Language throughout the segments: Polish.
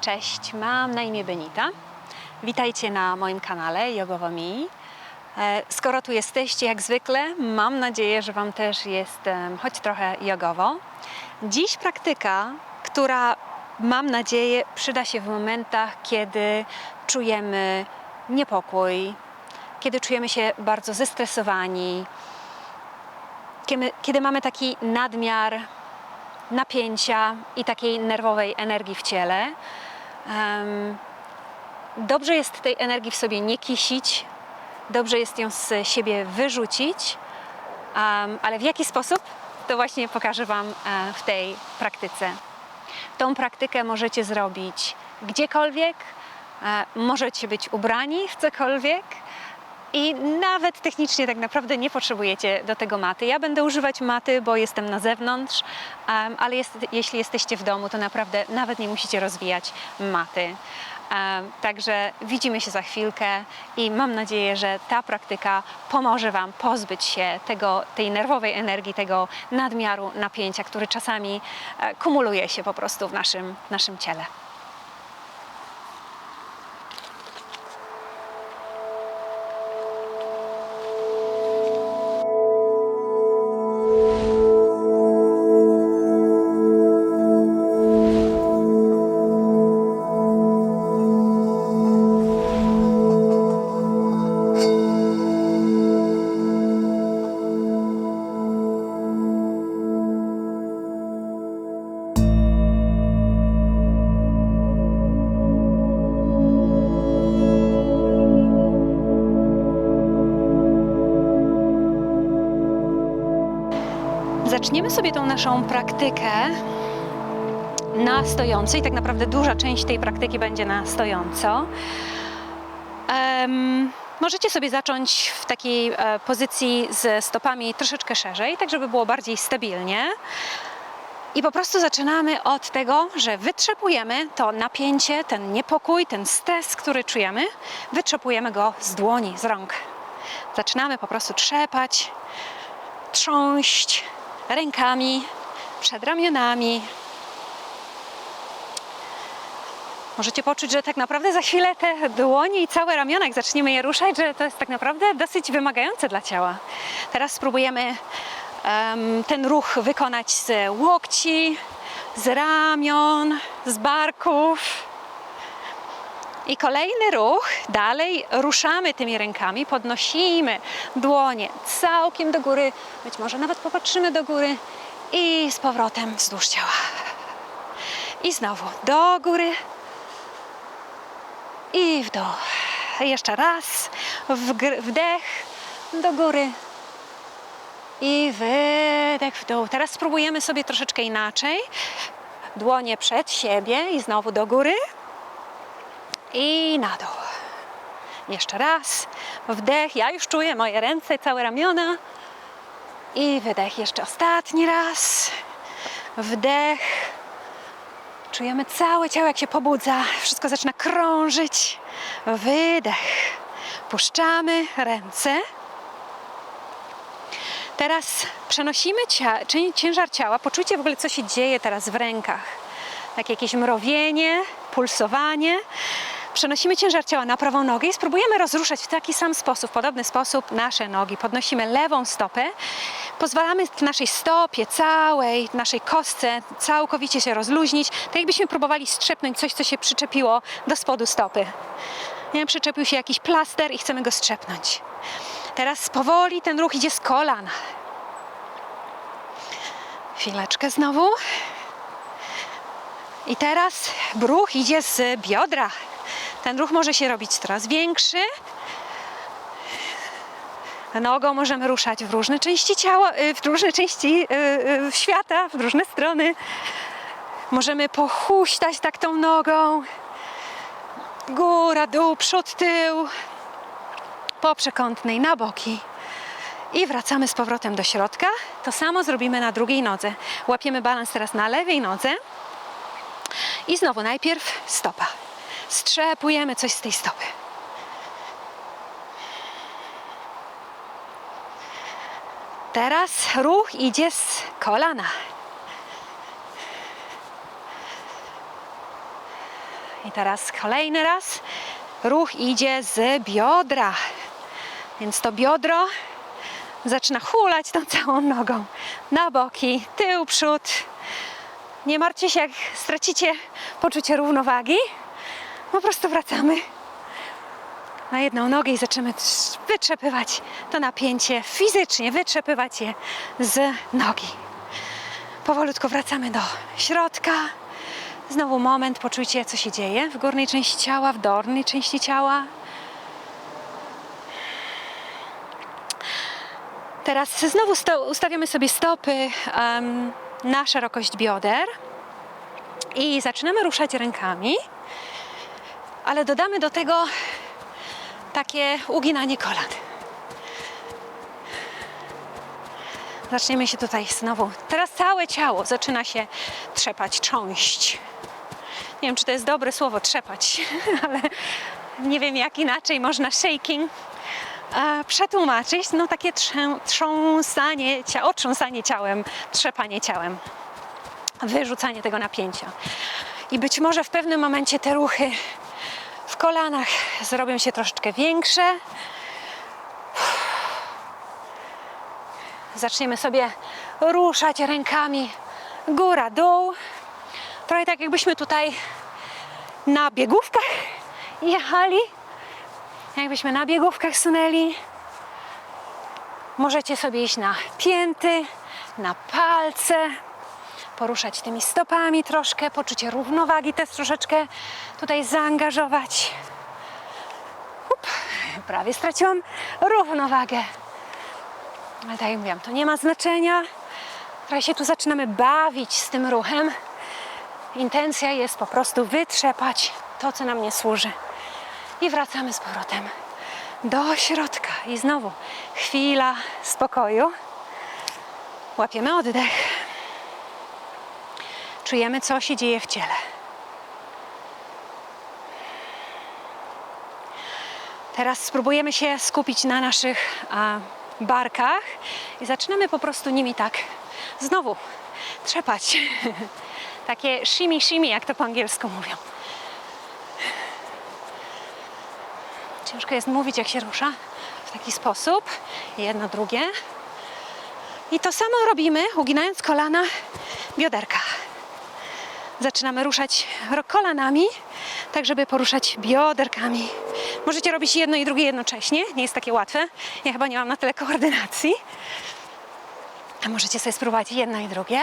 Cześć, mam na imię Benita. Witajcie na moim kanale Jogowo Mi. E, Skoro tu jesteście, jak zwykle, mam nadzieję, że Wam też jest choć trochę jogowo. Dziś praktyka, która mam nadzieję przyda się w momentach, kiedy czujemy niepokój, kiedy czujemy się bardzo zestresowani, kiedy, kiedy mamy taki nadmiar napięcia i takiej nerwowej energii w ciele. Dobrze jest tej energii w sobie nie kisić, dobrze jest ją z siebie wyrzucić, ale w jaki sposób, to właśnie pokażę Wam e, w tej praktyce. Tą praktykę możecie zrobić gdziekolwiek, e, możecie być ubrani w cokolwiek i nawet technicznie tak naprawdę nie potrzebujecie do tego maty. Ja będę używać maty, bo jestem na zewnątrz, ale jest, jeśli jesteście w domu, to naprawdę nawet nie musicie rozwijać maty. Także widzimy się za chwilkę i mam nadzieję, że ta praktyka pomoże Wam pozbyć się tego, tej nerwowej energii, tego nadmiaru napięcia, który czasami e, kumuluje się po prostu w naszym, w naszym ciele. Sobie tą naszą praktykę na stojąco i tak naprawdę duża część tej praktyki będzie na stojąco. Em, możecie sobie zacząć w takiej e, pozycji z stopami troszeczkę szerzej, tak żeby było bardziej stabilnie. I po prostu zaczynamy od tego, że wytrzepujemy to napięcie, ten niepokój, ten stres, który czujemy, wytrzepujemy go z dłoni, z rąk. Zaczynamy po prostu trzepać, trząść rękami, przed ramionami. Możecie poczuć, że tak naprawdę za chwilę te dłonie i całe ramiona, jak zaczniemy je ruszać, że to jest tak naprawdę dosyć wymagające dla ciała. Teraz spróbujemy em, ten ruch wykonać z łokci, z ramion, z barków. I kolejny ruch, dalej ruszamy tymi rękami, podnosimy dłonie całkiem do góry, być może nawet popatrzymy do góry i z powrotem wzdłuż ciała. I znowu do góry i w dół. Jeszcze raz, wdech do góry i wydech w dół. Teraz spróbujemy sobie troszeczkę inaczej. Dłonie przed siebie i znowu do góry i na dół. Jeszcze raz. Wdech. Ja już czuję moje ręce, całe ramiona. I wydech. Jeszcze ostatni raz. Wdech. Czujemy całe ciało, jak się pobudza. Wszystko zaczyna krążyć. Wydech. Puszczamy ręce. Teraz przenosimy ciężar ciała. Poczujcie w ogóle, co się dzieje teraz w rękach. Tak jakieś mrowienie, pulsowanie. Przenosimy ciężar ciała na prawą nogę i spróbujemy rozruszać w taki sam sposób, podobny sposób nasze nogi. Podnosimy lewą stopę, pozwalamy w naszej stopie, całej naszej kostce całkowicie się rozluźnić, tak jakbyśmy próbowali strzepnąć coś, co się przyczepiło do spodu stopy. Nie przyczepił się jakiś plaster i chcemy go strzepnąć. Teraz powoli ten ruch idzie z kolan. Chwileczkę znowu. I teraz ruch idzie z biodra. Ten ruch może się robić coraz większy. Nogą możemy ruszać w różne części ciała, y, w różne części y, y, świata, w różne strony. Możemy pochuśtać tak tą nogą. Góra, dół, przód, tył. Po przekątnej na boki. I wracamy z powrotem do środka. To samo zrobimy na drugiej nodze. Łapiemy balans teraz na lewej nodze. I znowu najpierw stopa. Strzepujemy coś z tej stopy. Teraz ruch idzie z kolana. I teraz kolejny raz. Ruch idzie z biodra. Więc to biodro zaczyna hulać tą całą nogą. Na boki, tył, przód. Nie martwcie się, jak stracicie poczucie równowagi. Po prostu wracamy na jedną nogę i zaczynamy trz- wytrzepywać to napięcie fizycznie, wytrzepywać je z nogi. Powolutku wracamy do środka. Znowu moment, poczujcie, co się dzieje w górnej części ciała, w dolnej części ciała. Teraz znowu ustawiamy sobie stopy em, na szerokość bioder i zaczynamy ruszać rękami, ale dodamy do tego takie uginanie kolan. Zaczniemy się tutaj znowu. Teraz całe ciało zaczyna się trzepać, trząść. Nie wiem, czy to jest dobre słowo trzepać, ale nie wiem, jak inaczej można shaking e, przetłumaczyć. No takie trzę, trząsanie, cia, otrząsanie ciałem, trzepanie ciałem, wyrzucanie tego napięcia. I być może w pewnym momencie te ruchy w kolanach zrobią się troszeczkę większe. Zaczniemy sobie ruszać rękami góra, dół. Trochę tak jakbyśmy tutaj na biegówkach jechali. Jakbyśmy na biegówkach sunęli. Możecie sobie iść na pięty, na palce, poruszać tymi stopami troszkę, poczucie równowagi też troszeczkę tutaj zaangażować. Prawie straciłam równowagę. Ale tak jak mówiłam, to nie ma znaczenia. Trochę się tu zaczynamy bawić z tym ruchem. Intencja jest po prostu wytrzepać to, co nam nie służy. I wracamy z powrotem do środka. I znowu chwila spokoju. Łapiemy oddech. Czujemy, co się dzieje w ciele. Teraz spróbujemy się skupić na naszych a, barkach i zaczynamy po prostu nimi tak znowu trzepać. Takie shimmy shimmy, jak to po angielsku mówią. Ciężko jest mówić, jak się rusza w taki sposób. Jedno, drugie. I to samo robimy, uginając kolana, bioderka. Zaczynamy ruszać kolanami, tak żeby poruszać bioderkami. Możecie robić jedno i drugie jednocześnie, nie jest takie łatwe. Ja chyba nie mam na tyle koordynacji. A możecie sobie spróbować jedno i drugie.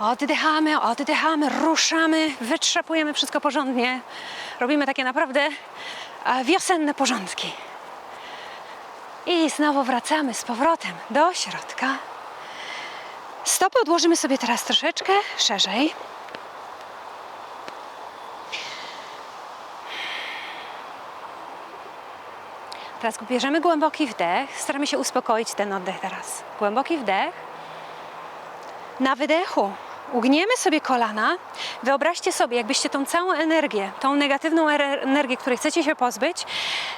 Oddychamy, oddychamy, ruszamy, wytrzepujemy wszystko porządnie. Robimy takie naprawdę e, wiosenne porządki. I znowu wracamy z powrotem do środka. Stopy odłożymy sobie teraz troszeczkę szerzej. Teraz bierzemy głęboki wdech. Staramy się uspokoić ten oddech teraz. Głęboki wdech. Na wydechu ugniemy sobie kolana. Wyobraźcie sobie, jakbyście tą całą energię, tą negatywną er- energię, której chcecie się pozbyć,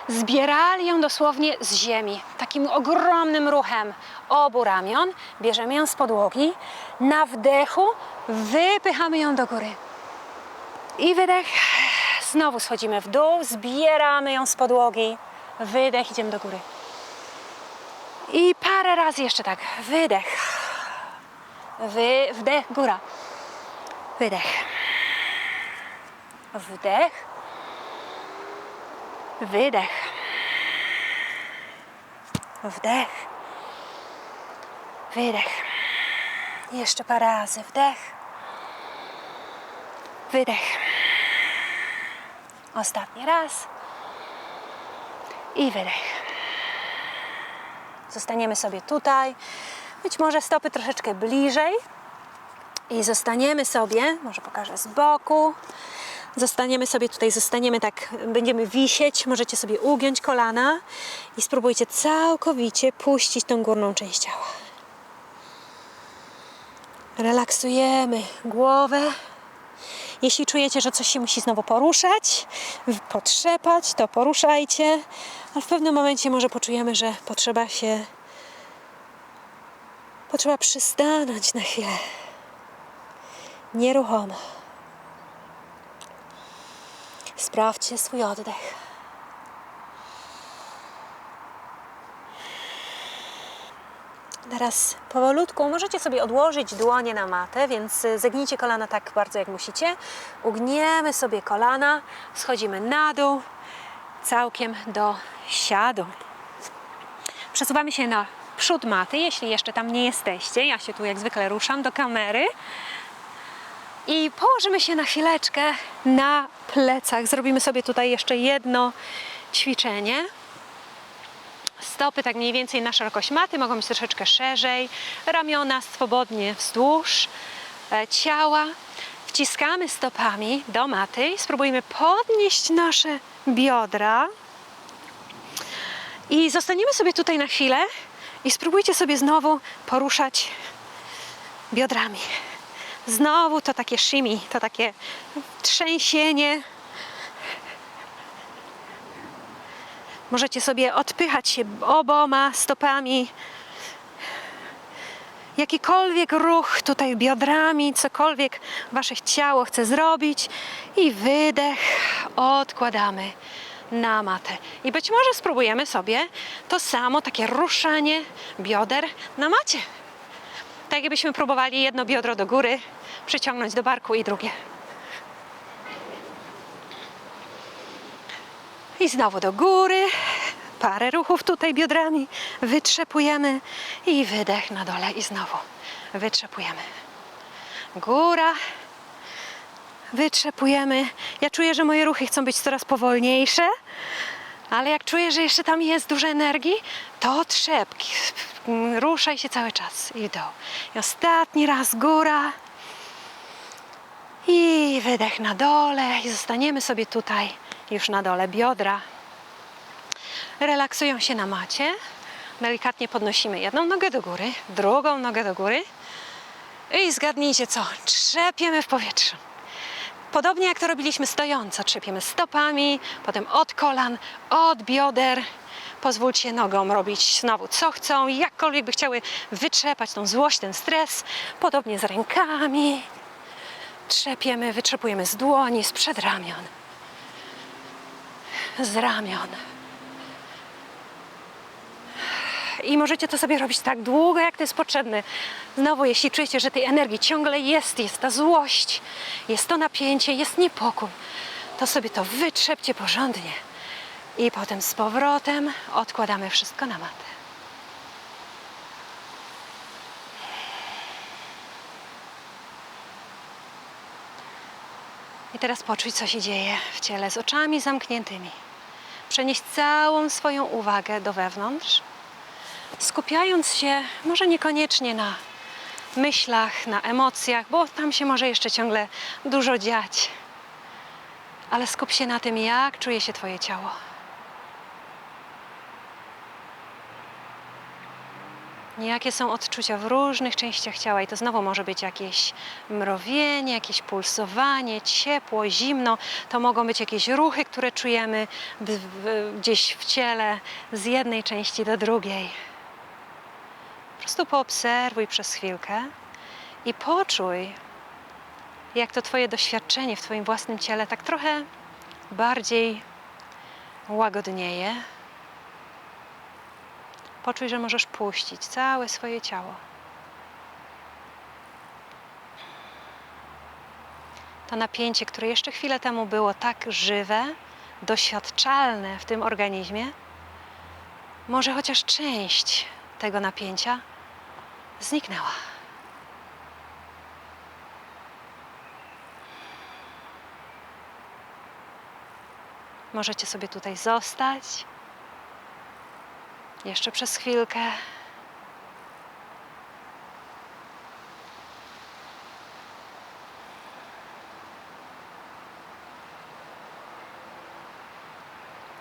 zbierali ją dosłownie z ziemi. Takim ogromnym ruchem obu ramion. Bierzemy ją z podłogi. Na wdechu wypychamy ją do góry. I wydech. Znowu schodzimy w dół, zbieramy ją z podłogi. Wydech, idziemy do góry. I parę razy jeszcze tak. Wydech. Wy, wdech, góra. Wydech. Wdech. Wydech. Wdech. Wydech. Jeszcze parę razy. Wdech. Wydech. Ostatni raz. I wydech. Zostaniemy sobie tutaj. Być może stopy troszeczkę bliżej. I zostaniemy sobie, może pokażę z boku. Zostaniemy sobie tutaj, zostaniemy tak, będziemy wisieć. Możecie sobie ugiąć kolana i spróbujcie całkowicie puścić tą górną część ciała. Relaksujemy głowę. Jeśli czujecie, że coś się musi znowu poruszać, potrzepać, to poruszajcie, ale w pewnym momencie może poczujemy, że potrzeba się. Potrzeba przystanąć na chwilę. Nieruchomo. Sprawdźcie swój oddech. Teraz powolutku możecie sobie odłożyć dłonie na matę, więc y, zegnijcie kolana tak bardzo jak musicie. Ugniemy sobie kolana, schodzimy na dół, całkiem do siadu. Przesuwamy się na przód maty, jeśli jeszcze tam nie jesteście. Ja się tu jak zwykle ruszam do kamery. I położymy się na chwileczkę na plecach. Zrobimy sobie tutaj jeszcze jedno ćwiczenie. Stopy tak mniej więcej na szerokość maty, mogą być troszeczkę szerzej. Ramiona swobodnie wzdłuż e, ciała. Wciskamy stopami do maty i spróbujmy podnieść nasze biodra. I zostaniemy sobie tutaj na chwilę i spróbujcie sobie znowu poruszać biodrami. Znowu to takie shimmy, to takie trzęsienie. Możecie sobie odpychać się oboma stopami. Jakikolwiek ruch tutaj biodrami, cokolwiek wasze ciało chce zrobić i wydech odkładamy na matę. I być może spróbujemy sobie to samo, takie ruszanie bioder na macie. Tak jakbyśmy próbowali jedno biodro do góry przyciągnąć do barku i drugie. I znowu do góry. Parę ruchów tutaj biodrami. Wytrzepujemy i wydech na dole i znowu wytrzepujemy. Góra. Wytrzepujemy. Ja czuję, że moje ruchy chcą być coraz powolniejsze, ale jak czuję, że jeszcze tam jest dużo energii, to trzepki. Ruszaj się cały czas i dół. I ostatni raz góra. I wydech na dole i zostaniemy sobie tutaj już na dole biodra. Relaksują się na macie. Delikatnie podnosimy jedną nogę do góry, drugą nogę do góry. I zgadnijcie co? Trzepiemy w powietrzu. Podobnie jak to robiliśmy stojąco, trzepiemy stopami, potem od kolan, od bioder. Pozwólcie nogom robić znowu co chcą, jakkolwiek by chciały wytrzepać tą złość, ten stres. Podobnie z rękami. Trzepiemy, wytrzepujemy z dłoni, z przedramion, z ramion. I możecie to sobie robić tak długo, jak to jest potrzebne. Znowu, jeśli czujecie, że tej energii ciągle jest, jest ta złość, jest to napięcie, jest niepokój, to sobie to wytrzepcie porządnie. I potem z powrotem odkładamy wszystko na matę. I teraz poczuj, co się dzieje w ciele z oczami zamkniętymi. Przenieść całą swoją uwagę do wewnątrz, skupiając się może niekoniecznie na myślach, na emocjach, bo tam się może jeszcze ciągle dużo dziać. Ale skup się na tym, jak czuje się Twoje ciało. Jakie są odczucia w różnych częściach ciała, i to znowu może być jakieś mrowienie, jakieś pulsowanie, ciepło, zimno. To mogą być jakieś ruchy, które czujemy gdzieś w ciele z jednej części do drugiej. Prostu poobserwuj przez chwilkę i poczuj, jak to Twoje doświadczenie w Twoim własnym ciele tak trochę bardziej łagodnieje. Poczuj, że możesz puścić całe swoje ciało. To napięcie, które jeszcze chwilę temu było tak żywe, doświadczalne w tym organizmie, może chociaż część tego napięcia zniknęła. Możecie sobie tutaj zostać jeszcze przez chwilkę.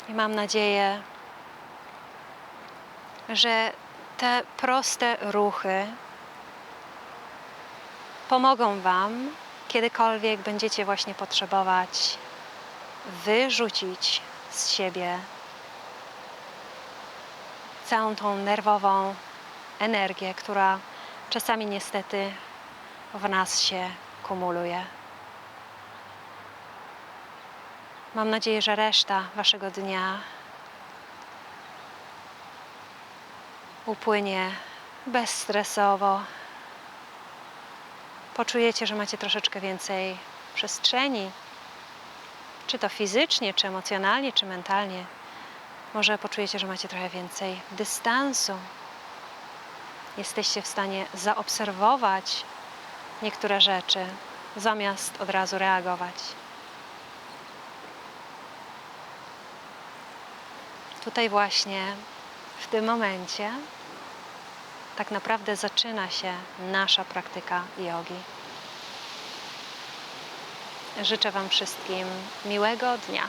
I mam nadzieję, że te proste ruchy pomogą Wam, kiedykolwiek będziecie właśnie potrzebować wyrzucić z siebie całą tą nerwową energię, która czasami niestety w nas się kumuluje. Mam nadzieję, że reszta Waszego dnia upłynie bezstresowo. Poczujecie, że macie troszeczkę więcej przestrzeni, czy to fizycznie, czy emocjonalnie, czy mentalnie. Może poczujecie, że macie trochę więcej dystansu. Jesteście w stanie zaobserwować niektóre rzeczy, zamiast od razu reagować. Tutaj właśnie, w tym momencie, tak naprawdę zaczyna się nasza praktyka jogi. Życzę Wam wszystkim miłego dnia.